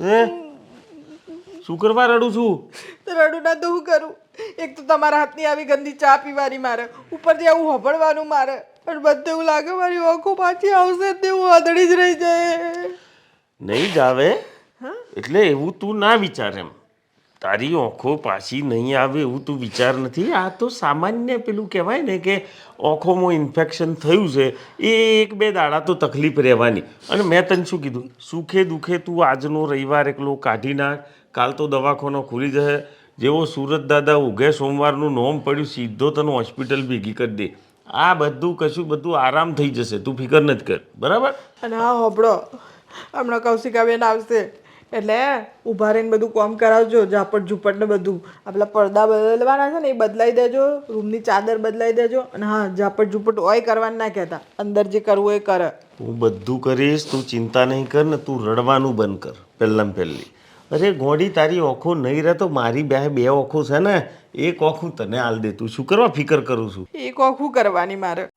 હે? શું કરવા રડું છું? રડું ના તો હું કરું? એક તો તમારા હાથની આવી ગંદી ચા પીવાની મારે ઉપરથી આવું હબળવાનું મારે પણ બધે એવું લાગે મારી આંખો પાછી આવશે તે હું આદળી જ રહી જાય. નહીં જાવે. એટલે એવું તું ના વિચાર એમ. તારી ઓખો પાછી નહીં આવે એવું તું વિચાર નથી. આ તો સામાન્ય પેલું કહેવાય ને કે ઓખોમાં ઇન્ફેક્શન થયું છે. એ એક બે દાડા તો તકલીફ રહેવાની. અને મેં તને શું કીધું? સુખે દુઃખે તું આજનો રવિવાર એકલો કાઢી નાખ. કાલ તો દવાખાનો ખુલી જશે. જેવો સુરત દાદા ઉઘે સોમવારનું નોમ પડ્યું, સીધો તને હોસ્પિટલ ભેગી કરી દે. આ બધું કશું બધું આરામ થઈ જશે. તું ફિકર નથી કર. બરાબર? અને હા હોબળો હમણાં કૌશિકાબેન આવશે. એટલે ઊભા રહીને બધું કામ કરાવજો ઝાપટ ઝૂપટ ને બધું. આપણા પડદા બદલવાના છે ને એ બદલાઈ દેજો રૂમની ચાદર બદલાઈ દેજો અને હા ઝાપટ ઝૂપટ ઓય કરવાનું ના કહેતા. અંદર જે કરવું એ કરે. હું બધું કરીશ તું ચિંતા નહીં કર ને તું રડવાનું બંધ કર પહેલાં પહેલી. અરે ગોડી તારી ઓખો નહીં રહે તો મારી બે બે ઓખો છે ને એક ઓખું તને હાલ દે. તું શું કરવા ફિકર કરું છું? એક ઓખું કરવાની મારે.